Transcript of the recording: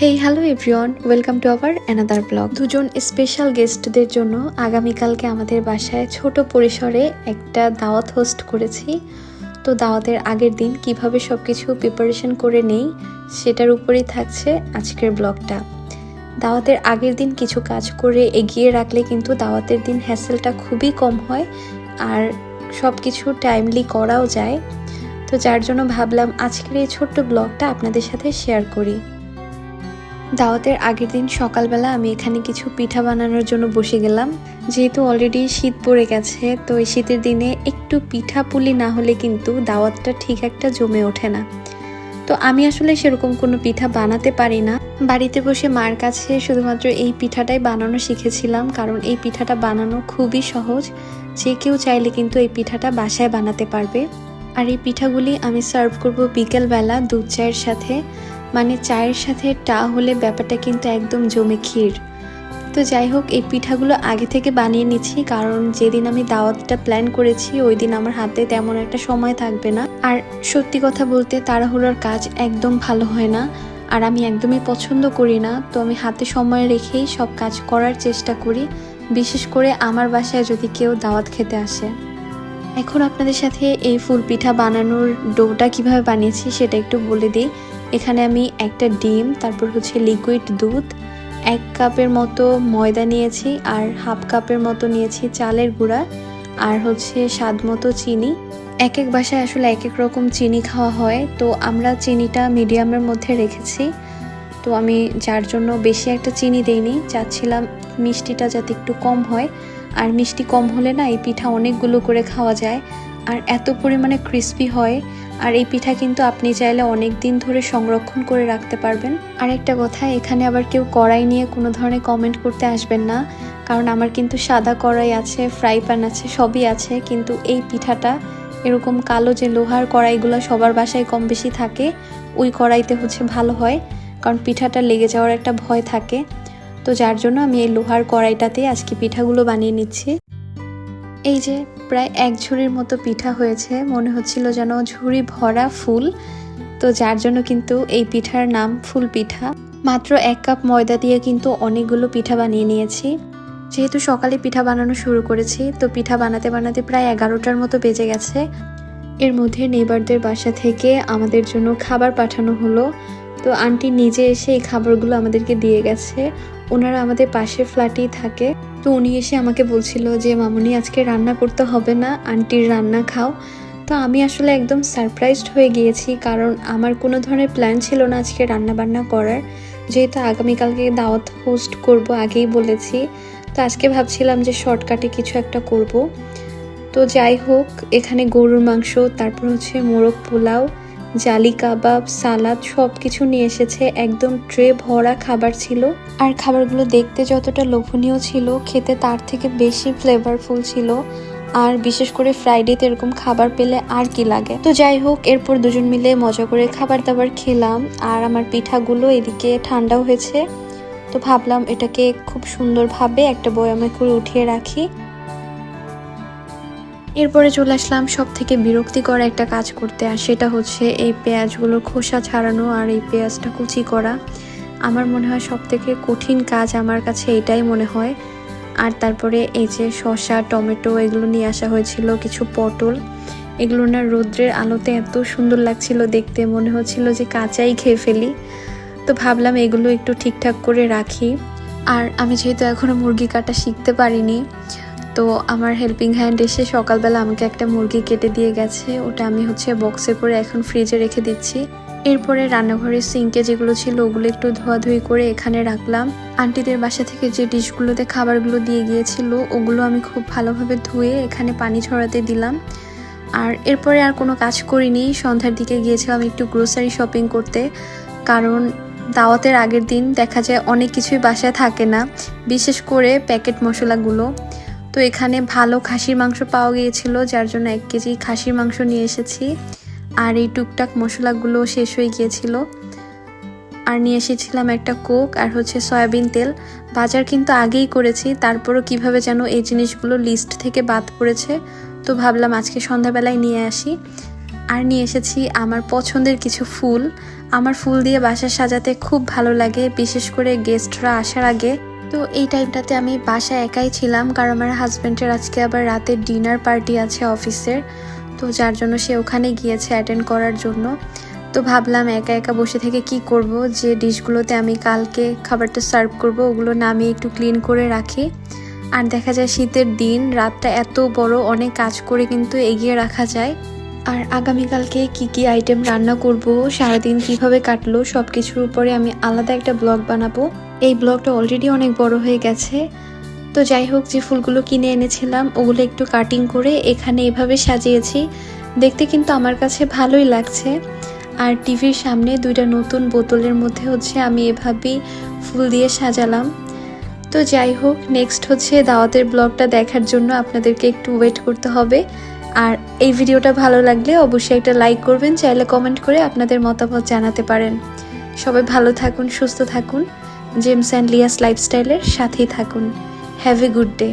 Hey hello everyone welcome to our another blog দুজন special গেস্টদের জন্য আগামীকালকে আমাদের বাসায় ছোট পরিসরে একটা দাওয়াত হোস্ট করেছি। তো দাওয়াতের আগের দিন কীভাবে সব কিছু প্রিপারেশন করে নেই, সেটার উপরেই থাকছে আজকের ব্লগটা দাওয়াতের আগের দিন কিছু কাজ করে এগিয়ে রাখলে কিন্তু দাওয়াতের দিন হ্যাসেলটা খুবই কম হয় আর সব কিছু টাইমলি করাও যায়। তো যার জন্য ভাবলাম আজকের এই ছোট্ট ব্লগটা আপনাদের সাথে শেয়ার করি। দাওয়াতের আগের দিন সকালবেলা আমি এখানে কিছু পিঠা বানানোর জন্য বসে গেলাম। যেহেতু অলরেডি শীত পড়ে গেছে, তো এই শীতের দিনে একটু পিঠা পুলি না হলে কিন্তু দাওয়াতটা ঠিক একটা জমে ওঠে না। তো আমি আসলে সেরকম কোনো পিঠা বানাতে পারি না। বাড়িতে বসে মার কাছে শুধুমাত্র এই পিঠাটাই বানানো শিখেছিলাম, কারণ এই পিঠাটা বানানো খুবই সহজ। যে কেউ চাইলে কিন্তু এই পিঠাটা বাসায় বানাতে পারবে। আর এই পিঠাগুলি আমি সার্ভ করব বিকেলবেলা দুধ চায়ের সাথে। মানে চায়ের সাথে টা হলে ব্যাপারটা কিন্তু একদম জমে ক্ষীর। তো যাই হোক, এই পিঠাগুলো আগে থেকে বানিয়ে নিচ্ছি, কারণ যেদিন আমি দাওয়াতটা প্ল্যান করেছি, ওই দিন আমার হাতে তেমন একটা সময় থাকবে না। আর সত্যি কথা বলতে তাড়াহুড়োর কাজ একদম ভালো হয় না, আর আমি একদমই পছন্দ করি না। তো আমি হাতে সময় রেখেই সব কাজ করার চেষ্টা করি, বিশেষ করে আমার বাসায় যদি কেউ দাওয়াত খেতে আসে। এখন আপনাদের সাথে এই ফুল পিঠা বানানোর ডোটা কীভাবে বানিয়েছি সেটা একটু বলে দিই। এখানে আমি একটা ডিম, তারপর হচ্ছে লিকুইড দুধ, এক কাপের মতো ময়দা নিয়েছি আর হাফ কাপের মতো নিয়েছি চালের গুঁড়া আর হচ্ছে স্বাদ মতো চিনি। এক এক বাসায় আসলে এক এক রকম চিনি খাওয়া হয়, তো আমরা চিনিটা মিডিয়ামের মধ্যে রেখেছি। তো আমি যার জন্য বেশি একটা চিনি দেইনি, চাচ্ছিলাম মিষ্টিটা যাতে একটু কম হয়। আর মিষ্টি কম হলে না এই পিঠা অনেকগুলো করে খাওয়া যায়। আর এত পরিমাণে ক্রিস্পি হয় আর এই পিঠা কিন্তু আপনি চাইলে অনেক দিন ধরে সংরক্ষণ করে রাখতে পারবেন। আর একটা কথা, এখানে আবার কেউ কড়াই নিয়ে কোনো ধরনের কমেন্ট করতে আসবেন না, কারণ আমার কিন্তু সাদা কড়াই আছে ফ্রাই প্যান আছে, সবই আছে, কিন্তু এই পিঠাটা এরকম কালো যে লোহার কড়াইগুলো সবার বাসায় কম বেশি থাকে, ওই কড়াইতে হচ্ছে ভালো হয়, কারণ পিঠাটা লেগে যাওয়ার একটা ভয় থাকে। তো যার জন্য আমি এই লোহার কড়াইটাতে আজকে পিঠাগুলো বানিয়ে নিচ্ছি। এই যে প্রায় এক ঝুড়ির মতো পিঠা হয়েছে। মনে হচ্ছিল যেন ঝুড়ি ভরা ফুল। তো যার জন্য কিন্তু এই পিঠার নাম ফুল পিঠা। মাত্র এক কাপ ময়দা দিয়ে কিন্তু অনেকগুলো পিঠা বানিয়ে নিয়েছি। যেহেতু সকালে পিঠা বানানো শুরু করেছি, তো পিঠা বানাতে বানাতে প্রায় এগারোটার মতো বেজে গেছে। এর মধ্যে নেবারদের বাসা থেকে আমাদের জন্য খাবার পাঠানো হলো। তো আন্টি নিজে এসে এই খাবারগুলো আমাদেরকে দিয়ে গেছে। ওনারা আমাদের পাশের ফ্ল্যাটেই থাকে। তো উনি এসে আমাকে বলছিল যে, মামুনি, আজকে রান্না করতে হবে না, আন্টির রান্না খাও। তো আমি আসলে একদম সারপ্রাইজড হয়ে গিয়েছি, কারণ আমার কোনো ধরনের প্ল্যান ছিল না আজকে রান্না বান্না করার। যেহেতু আগামীকালকে দাওয়াত হোস্ট করব আগেই বলেছি, তো আজকে ভাবছিলাম যে শর্টকাটে কিছু একটা করব। তো যাই হোক, এখানে গরুর মাংস, তারপর হচ্ছে মোরগ পোলাও, জালি কাবাব, সালাদ সব কিছু নিয়ে এসেছে। একদম ট্রে ভরা খাবার ছিল। আর খাবারগুলো দেখতে যতটা লোভনীয় ছিল, খেতে তার থেকে বেশি ফ্লেভারফুল ছিল। আর বিশেষ করে ফ্রাইডেতে এরকম খাবার পেলে আর কি লাগে? তো যাই হোক, এরপর দুজন মিলে মজা করে খাবার দাবার খেলাম। আর আমার পিঠাগুলো এদিকে ঠান্ডাও হয়েছে। তো ভাবলাম এটাকে খুব সুন্দরভাবে একটা বয়ামে করে উঠিয়ে রাখি। এরপরে চলে আসলাম সব থেকে বিরক্তিকর একটা কাজ করতে, আর সেটা হচ্ছে এই পেঁয়াজগুলোর খোসা ছাড়ানো আর এই পেঁয়াজটা কুচি করা। আমার মনে হয় সব থেকে কঠিন কাজ আমার কাছে এটাই মনে হয়। আর তারপরে এই যে শসা, টমেটো, এগুলো নিয়ে আসা হয়েছিল কিছু পটল। এগুলো না রৌদ্রের আলোতে এত সুন্দর লাগছিল দেখতে, মনে হচ্ছিল যে কাঁচাই খেয়ে ফেলি। তো ভাবলাম এগুলো একটু ঠিকঠাক করে রাখি। আর আমি যেহেতু এখনও মুরগি কাটা শিখতে পারিনি তো আমার হেল্পিং হ্যান্ড এসে সকালবেলা আমাকে একটা মুরগি কেটে দিয়ে গেছে। ওটা আমি হচ্ছে বক্সে করে এখন ফ্রিজে রেখে দিচ্ছি। এরপরে রান্নাঘরের সিঙ্কে যেগুলো ছিল ওগুলো একটু ধোয়াধুয়ি করে এখানে রাখলাম। আন্টিদের বাসা থেকে যে ডিশগুলোতে খাবারগুলো দিয়ে গিয়েছিল, ওগুলো আমি খুব ভালোভাবে ধুয়ে এখানে পানি ছড়াতে দিলাম। আর এরপরে আর কোনো কাজ করিনি। সন্ধ্যার দিকে গিয়েছিলাম একটু গ্রোসারি শপিং করতে। কারণ দাওয়াতের আগের দিন দেখা যায় অনেক কিছুই বাসায় থাকে না। বিশেষ করে প্যাকেট মশলাগুলো। তো এখানে ভালো খাসির মাংস পাওয়া গিয়েছিল, যার জন্য এক কেজি খাসির মাংস নিয়ে এসেছি। আর এই টুকটাক মশলাগুলো শেষ হয়ে গিয়েছিল। আর নিয়ে এসেছিলাম একটা কোক আর হচ্ছে সয়াবিন তেল। বাজার কিন্তু আগেই করেছি, তারপরও কীভাবে যেন এই জিনিসগুলো লিস্ট থেকে বাদ পড়েছে। তো ভাবলাম আজকে সন্ধ্যাবেলায় নিয়ে আসি। আর নিয়ে এসেছি আমার পছন্দের কিছু ফুল। আমার ফুল দিয়ে বাসা সাজাতে খুব ভালো লাগে, বিশেষ করে গেস্টরা আসার আগে। তো এই টাইমটাতে আমি বাসায় একাই ছিলাম, কারণ আমার হাজব্যান্ডের আজকে আবার রাতের ডিনার পার্টি আছে অফিসের তো যার জন্য সে ওখানে গিয়েছে অ্যাটেন্ড করার জন্য। তো ভাবলাম একা একা বসে থেকে কি করব? যে ডিশগুলোতে আমি কালকে খাবারটা সার্ভ করব, ওগুলো নামিয়ে একটু ক্লিন করে রাখি। আর দেখা যায় শীতের দিন, রাতটা এত বড়, অনেক কাজ করে কিন্তু এগিয়ে রাখা যায়। আর আগামীকালকে কি কি আইটেম রান্না করব, সারাদিন কীভাবে কাটলো সব কিছুর উপরে আমি আলাদা একটা ব্লগ বানাবো। এই ব্লগটা অলরেডি অনেক বড় হয়ে গেছে। তো যাই হোক, যে ফুলগুলো কিনে এনেছিলাম, ওগুলো একটু কাটিং করে এখানে এভাবে সাজিয়েছি। দেখতে কিন্তু আমার কাছে ভালোই লাগছে। আর টিভির সামনে দুইটা নতুন বোতলের মধ্যে হচ্ছে আমি এভাবেই ফুল দিয়ে সাজালাম। তো যাই হোক নেক্সট হচ্ছে দাওয়াতের ব্লগটা দেখার জন্য আপনাদেরকে একটু ওয়েট করতে হবে। আর এই ভিডিওটা ভালো লাগলে অবশ্যই একটা লাইক করবেন, চাইলে কমেন্ট করে আপনাদের মতামত জানাতে পারেন। সবাই ভালো থাকুন, সুস্থ থাকুন। জেমস অ্যান্ড লিয়াস লাইফস্টাইলের সাথেই থাকুন। Have a good day